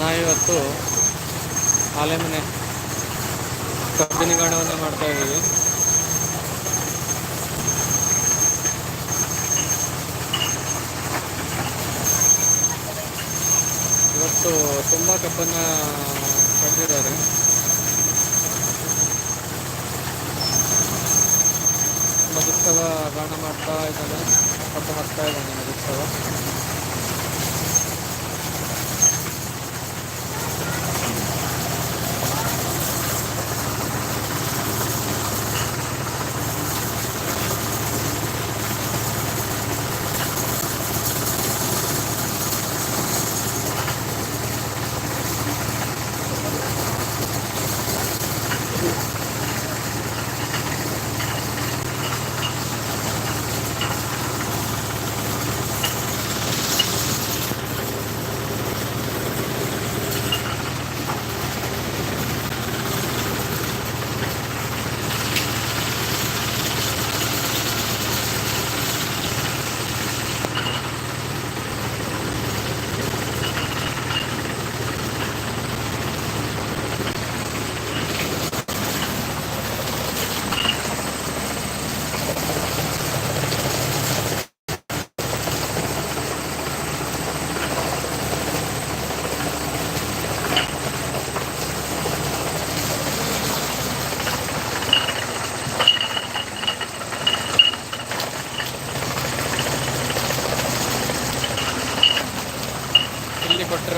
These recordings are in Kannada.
ನಾವಿವತ್ತು ಆಲೆಮನೆ ಕಬ್ಬಿನ ಗಾಣವನ್ನು ಮಾಡ್ತಾ ಇದ್ದೀವಿ. ಇವತ್ತು ತುಂಬ ಕಬ್ಬನ್ನು ಕಡ್ದಿದ್ದಾರೆ ಮಧುತ್ಸವ ಗಾಣ ಮಾಡ್ತಾ ಇದ್ದಾನೆ, ಕಬ್ಬು ಹಾಕ್ತಾ ಇದ್ದಾನೆ ಮಧುತ್ಸವ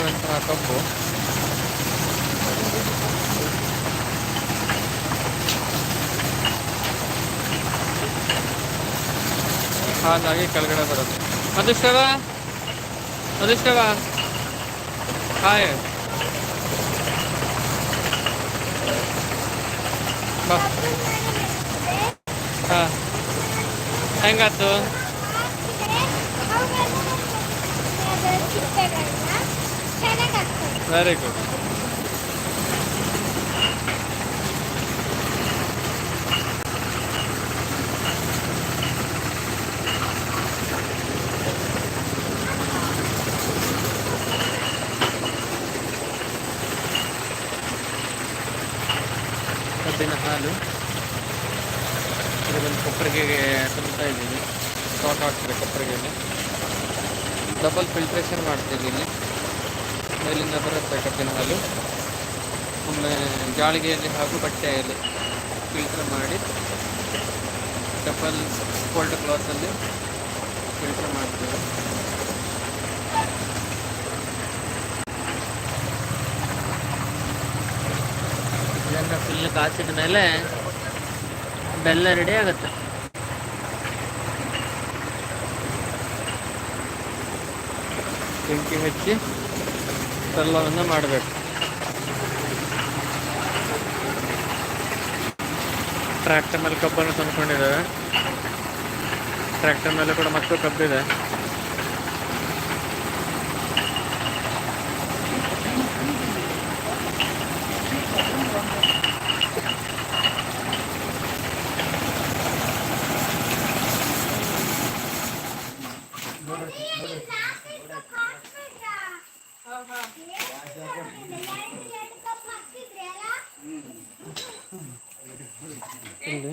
ಇಲ್ಲಿ ಕೊಟ್ಟಿರುವಂತಹ ಕಬ್ಬು ಹಾಗಾಗಿ ಕೆಳಗಡೆ ಬರುತ್ತೆ ಅದೃಷ್ಟವ ಅದೃಷ್ಟವ ಹಾಯ್ ಬಾ ಹಾ ಹೆಂಗಾತು Very good. ಜಾಳಿಗೆಯಲ್ಲಿ ಹಾಗೂ ಬಟ್ಟೆಯಲ್ಲಿ ಫಿಲ್ಟರ್ ಮಾಡಿ ಡಬಲ್ ಕೋಲ್ಡ್ ಕ್ಲಾತಲ್ಲಿ ಫಿಲ್ಟರ್ ಮಾಡ್ತೇವೆ. ಇದನ್ನು ಫುಲ್ ಕಾಸಿದ ಮೇಲೆ ಬೆಲ್ಲ ರೆಡಿ ಆಗುತ್ತೆ. ಬೆಂಕಿ ಹಚ್ಚಿ ಬೆಲ್ಲವನ್ನು ಮಾಡಬೇಕು. ಟ್ರ್ಯಾಕ್ಟರ್ ಮೇಲೆ ಕಬ್ಬನ್ನು ತಂದ್ಕೊಂಡಿದ್ದಾರೆ. ಟ್ರ್ಯಾಕ್ಟರ್ ಮೇಲೆ ಕೂಡ ಮತ್ತೆ ಕಬ್ಬಿದೆ ಇಲ್ಲಿ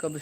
ಕಬ್ಬು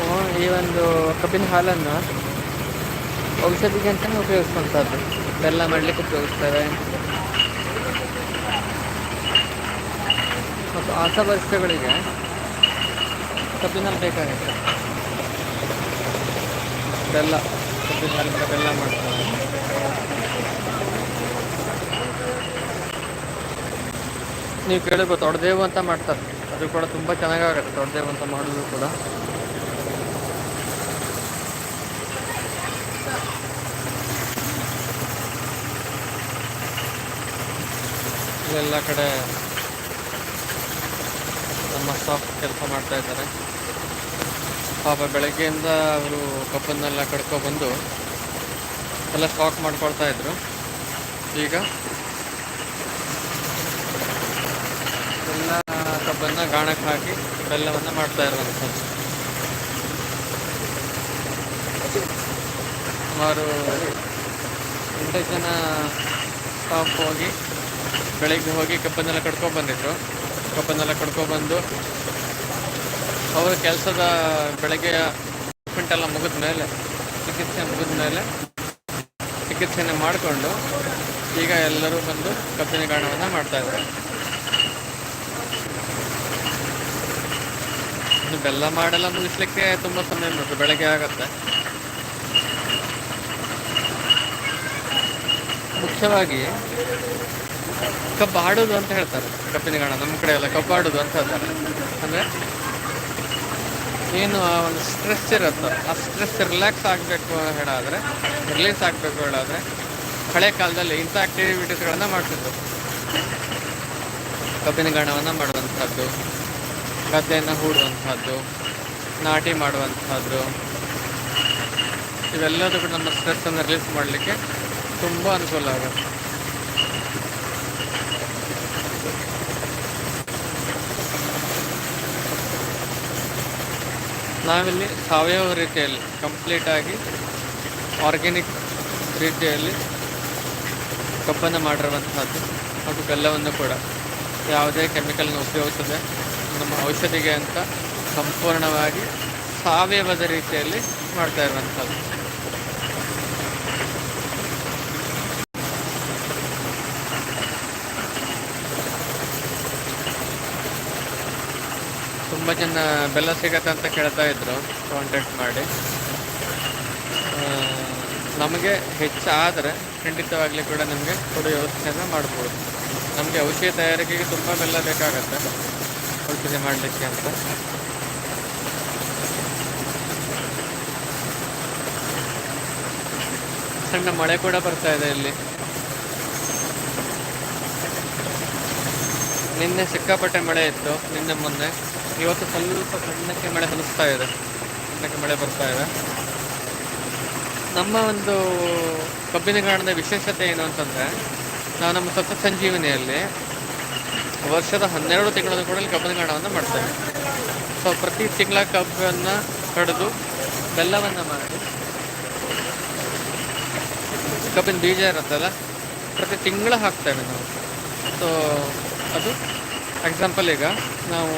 ನಾವು ಈ ಒಂದು ಕಬ್ಬಿನ ಹಾಲನ್ನು ಔಷಧಿಗೆ ಅಂತಲೇ ಉಪಯೋಗಿಸ್ಕೊಂತದ್ದು ಬೆಲ್ಲ ಮಾಡಲಿಕ್ಕೆ ಉಪಯೋಗಿಸ್ತೇವೆ ಮತ್ತು ಆಸಭರಿಸಗಳಿಗೆ ಕಬ್ಬಿನ ಬೇಕಾಗುತ್ತೆ. ಬೆಲ್ಲ, ಕಬ್ಬಿನ ಹಾಲಿಂದ ಬೆಲ್ಲ ಮಾಡ್ತಾರೆ. ನೀವು ಕೇಳಬೇಕು ತೊಡೆದೇವು ಅಂತ ಮಾಡ್ತಾರೆ. ಅದು ಕೂಡ ತುಂಬ ಚೆನ್ನಾಗಾಗುತ್ತೆ ತೊಡೆದೇವು ಅಂತ ಮಾಡೋದು ಕೂಡ. ಇಲ್ಲೆಲ್ಲ ಕಡೆ ನಮ್ಮ ಸ್ಟಾಫ್ ಕೆಲಸ ಮಾಡ್ತಾ ಇದ್ದಾರೆ. ಪಾಪ ಬೆಳಗ್ಗೆಯಿಂದ ಅವರು ಕಬ್ಬನ್ನೆಲ್ಲ ಕಡ್ಕೊಬಂದು ಎಲ್ಲ ಸ್ಟಾಕ್ ಮಾಡ್ಕೊಳ್ತಾ ಇದ್ರು. ಈಗ ಎಲ್ಲ ಕಬ್ಬನ್ನು ಗಾಣಕ್ಕೆ ಹಾಕಿ ಬೆಲ್ಲವನ್ನು ಮಾಡ್ತಾ ಇರುವಂಥದ್ದು. ಸುಮಾರು ಎಂಟು ಜನ ಸ್ಟಾಫ್ ಹೋಗಿ ಬೆಳಗ್ಗೆ ಹೋಗಿ ಕಬ್ಬನ್ನೆಲ್ಲ ಕಡ್ಕೊಂಡು ಬಂದಿದ್ರು. ಕಬ್ಬನ್ನೆಲ್ಲ ಕಡ್ಕೊಬಂದು ಅವರ ಕೆಲಸದ ಬೆಳಗ್ಗೆ ಟ್ರೀಟ್ಮೆಂಟ್ ಎಲ್ಲ ಮುಗಿದ ಮೇಲೆ, ಚಿಕಿತ್ಸೆ ಮುಗಿದ ಮೇಲೆ ಚಿಕಿತ್ಸೆನ ಮಾಡಿಕೊಂಡು ಈಗ ಎಲ್ಲರೂ ಬಂದು ಕಬ್ಬಿನ ಗಾಣವನ್ನು ಮಾಡ್ತಾ ಇದ್ದಾರೆ. ಬೆಲ್ಲ ಮಾಡೆಲ್ಲ ಮುಗಿಸ್ಲಿಕ್ಕೆ ತುಂಬ ಸಮಯ ಬೇಕು ಬೆಳಗ್ಗೆ ಆಗತ್ತೆ. ಮುಖ್ಯವಾಗಿ ಕಬ್ಬು ಆಡೋದು ಅಂತ ಹೇಳ್ತಾರೆ ಕಬ್ಬಿನ ನಮ್ಮ ಕಡೆ ಎಲ್ಲ ಕಬ್ಬು ಆಡೋದು ಅಂತ ಹೇಳ್ತಾರೆ. ಅಂದರೆ ಏನು ಆ ಒಂದು ಸ್ಟ್ರೆಸ್ ಇರುತ್ತೋ, ಆ ಸ್ಟ್ರೆಸ್ ರಿಲ್ಯಾಕ್ಸ್ ಆಗಬೇಕು ಹೇಳಾದರೆ ರಿಲೀಸ್ ಆಗಬೇಕು ಹೇಳಾದರೆ ಹಳೆ ಕಾಲದಲ್ಲಿ ಇಂಥ ಆ್ಯಕ್ಟಿವಿಟೀಸ್ಗಳನ್ನು ಮಾಡ್ತಿದ್ರು. ಕಬ್ಬಿನ ಗಣವನ್ನು ಮಾಡುವಂಥದ್ದು, ಗದ್ದೆಯನ್ನು ಹೂಡುವಂಥದ್ದು, ನಾಟಿ ಮಾಡುವಂಥದ್ದು ಇವೆಲ್ಲದೂ ಕೂಡ ನಮ್ಮ ಸ್ಟ್ರೆಸ್ಸನ್ನು ರಿಲೀಸ್ ಮಾಡಲಿಕ್ಕೆ ತುಂಬ ಅನುಕೂಲ ಆಗುತ್ತೆ. ನಾವಿಲ್ಲಿ ಸಾವಯವ ರೀತಿಯಲ್ಲಿ ಕಂಪ್ಲೀಟಾಗಿ ಆರ್ಗ್ಯಾನಿಕ್ ರೀತಿಯಲ್ಲಿ ಕಬ್ಬನ್ನು ಮಾಡಿರುವಂತಹದ್ದು. ಹಾಗೂ ಬೆಲ್ಲವನ್ನು ಕೂಡ. ಯಾವುದೇ ಕೆಮಿಕಲ್ನ ಉಪಯೋಗಿಸದೆ ನಮ್ಮ ಔಷಧಿಗೆ ಅಂತ ಸಂಪೂರ್ಣವಾಗಿ ಸಾವಯವದ ರೀತಿಯಲ್ಲಿ ಮಾಡ್ತಾ ಇರುವಂಥದ್ದು ತುಂಬ ಜನ ಬೆಲ್ಲ ಸಿಗತ್ತೆ ಅಂತ ಕೇಳ್ತಾ ಇದ್ರು. ಕಾಂಟ್ಯಾಕ್ಟ್ ಮಾಡಿ. ನಮಗೆ ಹೆಚ್ಚಾದರೆ ಖಂಡಿತವಾಗ್ಲಿ ಕೂಡ ನಮಗೆ ಕೊಡೋ ವ್ಯವಸ್ಥೆಯನ್ನು ಮಾಡ್ಬೋದು. ನಮಗೆ ಔಷಧಿ ತಯಾರಿಕೆಗೆ ತುಂಬ ಬೆಲ್ಲ ಬೇಕಾಗತ್ತೆ. ಔಷಧಿ ಮಾಡಲಿಕ್ಕೆ ಅಂತ. ಸಣ್ಣ ಮಳೆ ಕೂಡ ಬರ್ತಾ ಇದೆ ಇಲ್ಲಿ. ನಿನ್ನೆ ಸಿಕ್ಕಾಪಟ್ಟೆ ಮಳೆ ಇತ್ತು, ನಿನ್ನೆ ಮೊನ್ನೆ. ಇವತ್ತು ಸ್ವಲ್ಪ ಸಣ್ಣಕ್ಕೆ ಮಳೆ ಬರುತ್ತಾ ಇದೆ. ಸಣ್ಣಕ್ಕೆ ಮಳೆ ಬರ್ತಾ ಇದೆ. ನಮ್ಮ ಒಂದು ಕಬ್ಬಿನ ಗಾಣದ ವಿಶೇಷತೆ ಏನು ಅಂತಂದರೆ, ನಾವು ನಮ್ಮ ಸತ್ಯ ಸಂಜೀವನಿಯಲ್ಲಿ ವರ್ಷದ ಹನ್ನೆರಡು ತಿಂಗಳ ಕೂಡ ಕಬ್ಬಿನ ಗಾಣವನ್ನು ಮಾಡ್ತೇವೆ. ಸೊ ಪ್ರತಿ ತಿಂಗಳ ಕಬ್ಬನ್ನು ಕಡಿದು ಬೆಲ್ಲವನ್ನು ಮಾಡಿ, ಕಬ್ಬಿನ ಬೀಜ ಇರುತ್ತಲ್ಲ, ಪ್ರತಿ ತಿಂಗಳು ಹಾಕ್ತೇವೆ ನಾವು. ಸೊ ಅದು ಎಕ್ಸಾಂಪಲ್ ಈಗ ನಾವು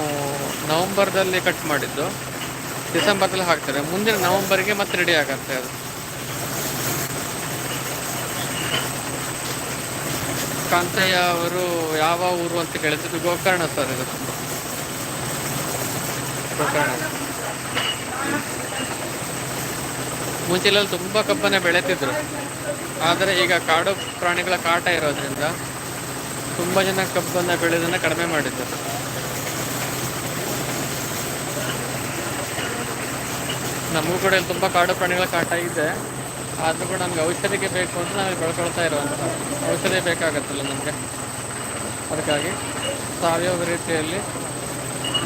ನವಂಬರ್ದಲ್ಲಿ ಕಟ್ ಮಾಡಿದ್ದು. ಡಿಸೆಂಬರ್ದಲ್ಲಿ ಹಾಕ್ತಾರೆ. ಮುಂದಿನ ನವಂಬರ್ಗೆ ಮತ್ತೆ ರೆಡಿ ಆಗತ್ತೆ ಅದು. ಕಾಂತಯ್ಯ ಅವರು ಯಾವ ಊರು ಅಂತ ಕೇಳಿದ್ರು ಗೋಕರ್ಣ ಸರ್ ಇದು. ಗೋಕರ್ಣ. ಮುಂಚೆಲ್ಲ ತುಂಬ ಕಬ್ಬನ್ನ ಬೆಳೆತಿದ್ರು. ಆದರೆ ಈಗ ಕಾಡು ಪ್ರಾಣಿಗಳ ಕಾಟ ಇರೋದ್ರಿಂದ ತುಂಬ ಜನ ಕಬ್ಬನ್ನು ಬೆಳೆಯೋದನ್ನ ಕಡಿಮೆ ಮಾಡಿದ್ದಾರೆ ನಮಗೂ ಕೂಡ ಇಲ್ಲಿ ತುಂಬ ಕಾಡು ಪ್ರಾಣಿಗಳ ಕಾಟ ಇದೆ. ಆದರೂ ಕೂಡ ನಮ್ಗೆ ಔಷಧಿಗೆ ಬೇಕು ಅಂತ ನಾವು ಬೆಳ್ಕೊಳ್ತಾ ಇರೋವಂಥ ಔಷಧಿ ಬೇಕಾಗತ್ತಲ್ಲ ನಮಗೆ. ಅದಕ್ಕಾಗಿ ಸಾವಯವ ರೀತಿಯಲ್ಲಿ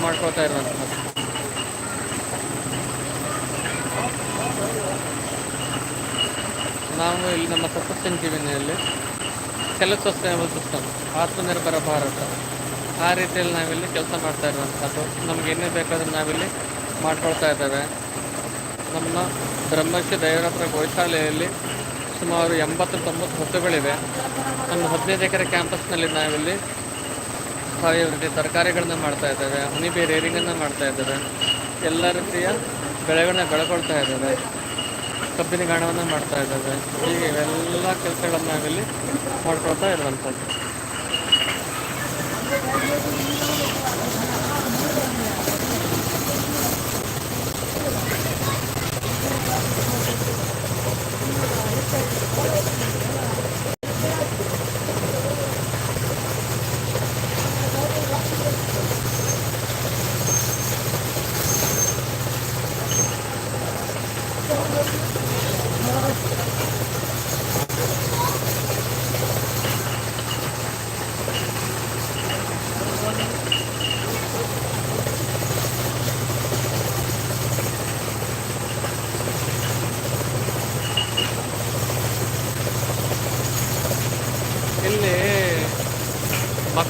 ಮಾಡ್ಕೊಳ್ತಾ ಇರುವಂಥದ್ದು ನಾವು ಇಲ್ಲಿ ನಮ್ಮ ಸಸ್ಯ ಸಂಜೀವಿನಿಯಲ್ಲಿ self sustainable system Atmanirbhar Bharat. ಆ ರೀತಿಯಲ್ಲಿ ನಾವಿಲ್ಲಿ ಕೆಲಸ ಮಾಡ್ತಾ ಇರುವಂಥದ್ದು ನಮ್ಗೆ ಏನೇ ಬೇಕಾದರೂ ನಾವಿಲ್ಲಿ ಮಾಡ್ಕೊಳ್ತಾ ಇದ್ದೇವೆ. ನಮ್ಮ ಬ್ರಹ್ಮಶ್ರೀ ದೈವರತ್ರ ಗೋಶಾಲೆಯಲ್ಲಿ ಸುಮಾರು ಎಂಬತ್ತು ತೊಂಬತ್ತು ಹೊತ್ತುಗಳಿವೆ ನಮ್ಮ ಹದಿನೈದು ಎಕರೆ ಕ್ಯಾಂಪಸ್ನಲ್ಲಿ ನಾವಿಲ್ಲಿ ಸಾವಯವ ರೀತಿ ತರಕಾರಿಗಳನ್ನು ಮಾಡ್ತಾ ಇದ್ದೇವೆ ಹನಿಬೇ ರೇರಿಂಗನ್ನು ಮಾಡ್ತಾ ಇದ್ದೇವೆ. ಎಲ್ಲ ರೀತಿಯ ಬೆಳೆಗಳನ್ನ ಬೆಳ್ಕೊಳ್ತಾ ಇದ್ದೇವೆ. ಕಬ್ಬಿನ ಗಾಣವನ್ನು ಮಾಡ್ತಾ ಇದ್ದಾವೆ ಹೀಗೆ ಇವೆಲ್ಲ ಕೆಲಸಗಳನ್ನು ನಾವಿಲ್ಲಿ ಮಾಡ್ಕೊಳ್ತಾ ಇರುವಂಥದ್ದು. Thank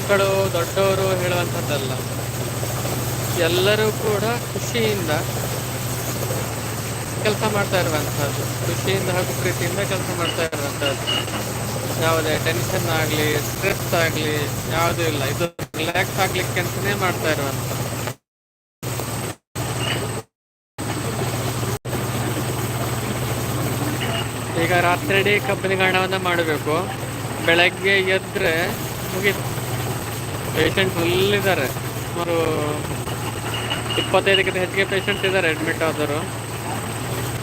ಮಕ್ಕಳು, ದೊಡ್ಡವರು ಹೇಳುವಂಥದ್ದಲ್ಲ. ಎಲ್ಲರೂ ಕೂಡ ಖುಷಿಯಿಂದ ಕೆಲಸ ಮಾಡ್ತಾ ಇರುವಂಥದ್ದು. ಖುಷಿಯಿಂದ ಹಾಗೂ ಪ್ರೀತಿಯಿಂದ ಕೆಲಸ ಮಾಡ್ತಾ ಇರುವಂಥದ್ದು. ಯಾವುದೇ ಟೆನ್ಷನ್ ಆಗಲಿ, ಸ್ಟ್ರೆಸ್ ಆಗಲಿ, ಯಾವುದೂ ಇಲ್ಲ. ಇದು ರಿಲ್ಯಾಕ್ಸ್ ಆಗ್ಲಿಕ್ಕೆ ಅಂತಲೇ ಮಾಡ್ತಾ ಇರುವಂಥದ್ದು. ಈಗ ರಾತ್ರಿ ಇಡೀ ಕಬ್ಬಿನಗಾಣವನ್ನು ಮಾಡಬೇಕು. ಬೆಳಗ್ಗೆ ಎದ್ದರೆ ಮುಗೀತು. ಪೇಷಂಟ್ ಫುಲ್ ಇದ್ದಾರೆ ಸುಮಾರು ಇಪ್ಪತ್ತೈದಕ್ಕಿಂತ ಹೆಚ್ಚಿಗೆ ಪೇಷಂಟ್ ಇದ್ದಾರೆ ಅಡ್ಮಿಟ್ ಆದರು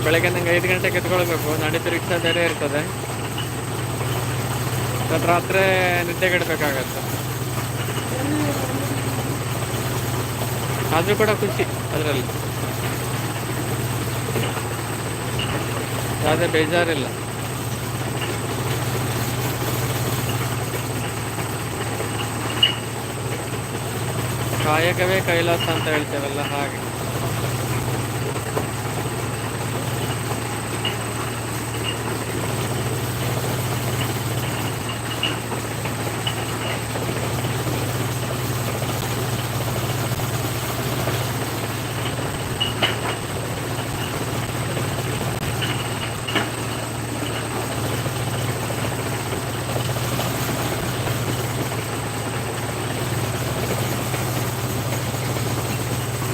ಬೆಳಗ್ಗೆ ನಂಗೆ ಐದು ಗಂಟೆಗೆ ಎತ್ಕೊಳ್ಬೇಕು ನಡೀತು ರಿಕ್ಷಾ ಬೇರೆ ಇರ್ತದೆ. ಸ್ವಲ್ಪ ರಾತ್ರಿ ನಿದ್ದೆಗೆಡಬೇಕಾಗತ್ತೆ ಆದರೂ ಕೂಡ ಖುಷಿ ಅದರಲ್ಲಿ. ಯಾವುದೇ ಬೇಜಾರಿಲ್ಲ. ಕಾಯಕವೇ ಕೈಲಾಸ ಅಂತ ಹೇಳ್ತೇವಲ್ಲ ಹಾಗೆ.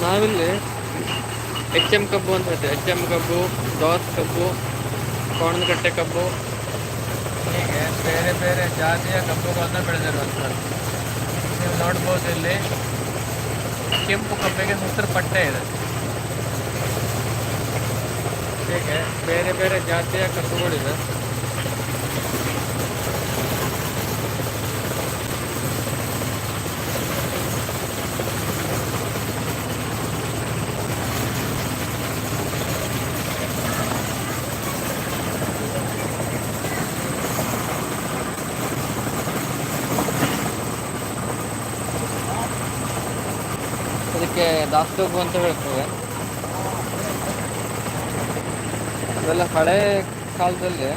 ನಾವಿಲ್ಲಿ ಎಚ್ ಎಂ ಕಬ್ಬು ಅಂತ ಹೇಳ್ತೇವೆ. ಎಚ್ ಎಂ ಕಬ್ಬು, ದೋಸ್ ಕಬ್ಬು ಕೋಣನಕಟ್ಟೆ ಕಬ್ಬು. ಹೀಗೆ ಬೇರೆ ಬೇರೆ ಜಾತಿಯ ಕಬ್ಬುಗಳನ್ನು ಬೆಳೆದಿರುವಂಥದ್ದು. ನೀವು ನೋಡ್ಬೋದು ಇಲ್ಲಿ ಕೆಂಪು ಕಬ್ಬಿಗೆ ಹಸಿರು ಪಟ್ಟೆ ಇದೆ. ಹೀಗೆ ಬೇರೆ ಬೇರೆ ಜಾತಿಯ ಕಬ್ಬುಗಳಿದೆ. ಅದಕ್ಕೆ ಹೋಗು ಅಂತ ಹೇಳ್ತೇವೆ. ಅದೆಲ್ಲ ಹಳೆ ಕಾಲದಲ್ಲಿ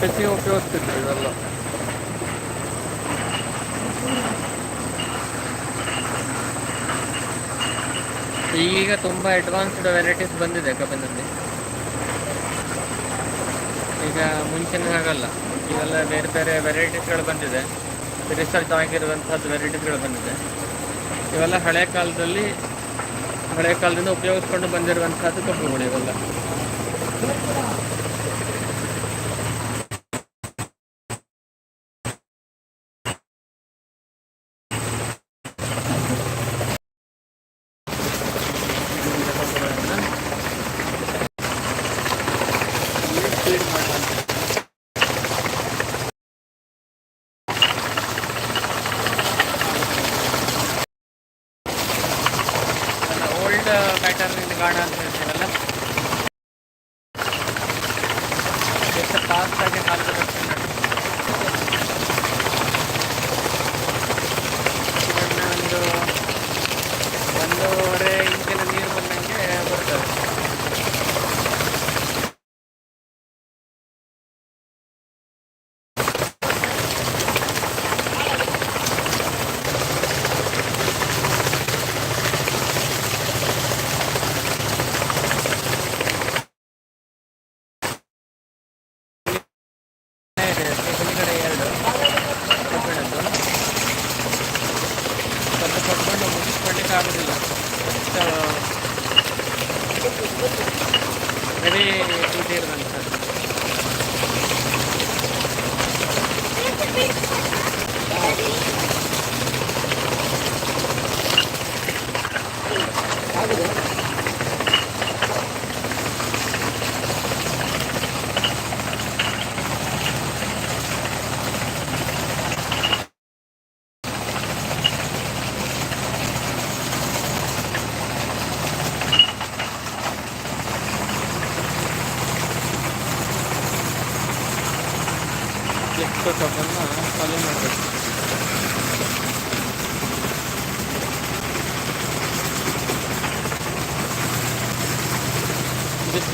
ಹೆಚ್ಚಿಗೆ ಉಪಯೋಗಿಸ್ತಿದ್ರು ಇವೆಲ್ಲ. ಈಗ ತುಂಬಾ ಅಡ್ವಾನ್ಸ್ಡ್ ವೆರೈಟೀಸ್ ಬಂದಿದೆ ಕಬ್ಬಿನಲ್ಲಿ. ಈಗ ಮುಂಚೆನೇ ಆಗಲ್ಲ ಇವೆಲ್ಲ ಬೇರೆ ಬೇರೆ ವೆರೈಟೀಸ್ಗಳು ಬಂದಿದೆ. ರಿಸರ್ಚ್ ಆಗಿರುವಂಥದ್ದು ವೆರೈಟೀಸ್ಗಳು ಬಂದಿದೆ. ಇವೆಲ್ಲ ಹಳೆ ಕಾಲದಲ್ಲಿ ಹಳೆ ಕಾಲದಿಂದ ಉಪಯೋಗಿಸ್ಕೊಂಡು ಬಂದಿರುವಂಥದ್ದು ಕಬ್ಬುಗಳು ಇವೆಲ್ಲ.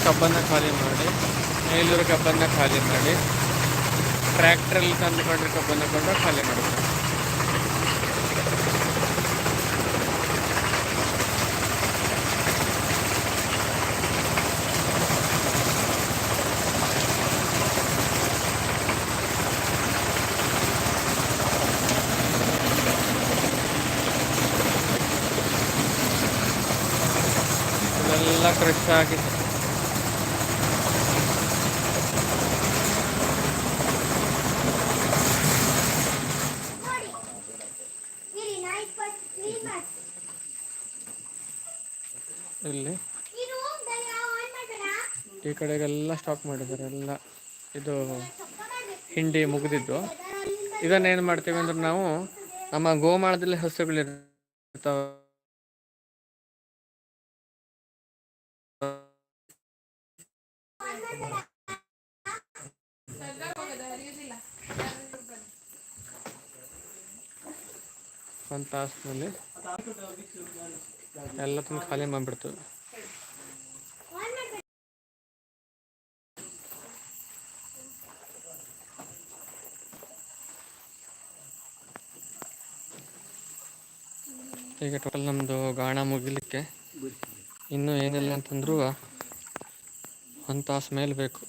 ಕಬ್ಬನ್ನು ಖಾಲಿ ಮಾಡಿ ಮೇಲೂರು ಕಬ್ಬನ್ನು ಖಾಲಿ ಮಾಡಿ, ಟ್ರ್ಯಾಕ್ಟ್ರಲ್ಲಿ ತಂದುಕೊಂಡ್ರೆ ಕಬ್ಬನ್ನು ಕೊಂಡು ಖಾಲಿ ಮಾಡಿದ್ರು ಎಲ್ಲ ಫ್ರೆಶ್ ಆಗಿದೆ ನೋಡಿ ಇರಿ ನಾ ಇಪ್ಪತ್ತು ಕ್ಲೀನ್ ಮಾಡಿ ಇಲ್ಲಿ ಇದು ದಯ ಆನ್ ಮಾಡ್ಬೇಡ ಈ ಕಡೆಗೆಲ್ಲ ಸ್ಟಾಕ್ ಮಾಡಿದ್ದಾರೆ, ಎಲ್ಲ. ಇದು ಹಿಂಡಿ ಮುಗಿದಿದ್ದು. ಇದನ್ನು ಇದನ್ನೇನು ಮಾಡ್ತೀವಿ ಅಂದ್ರೆ ನಾವು ನಮ್ಮ ಗೋಮಾಳದಲ್ಲಿ ಹಸುಗಳಿರ್ತಾವ ಒಂದು ತಾಸಿನಲ್ಲಿ ಎಲ್ಲ ತುಂಬ ಖಾಲಿ ಮಾಡಿಬಿಡ್ತೇವೆ ಈಗ ಟೋಟಲ್ ನಮ್ಮದು ಗಾಣ ಮುಗಿಲಿಕ್ಕೆ ಇನ್ನೂ ಏನಿಲ್ಲ ಅಂತಂದ್ರೂ ಒಂದು ತಾಸು ಮೇಲೆ ಬೇಕು.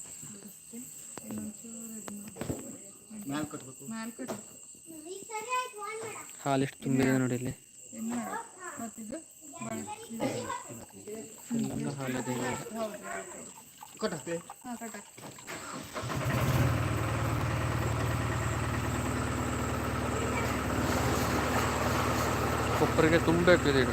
ಈಗ ಸರಿ ಆಯ್ತು ಆನ್ ಮಾಡ ಹಾಲು ಎಷ್ಟು ತುಂಬಿದೆ ನೋಡಿ ಇಲ್ಲಿ ಹಾಲಿದೆ ಇವಾಗ. ಕೊಪ್ಪರಿಗೆ ತುಂಬಬೇಕು ಇದೀಗ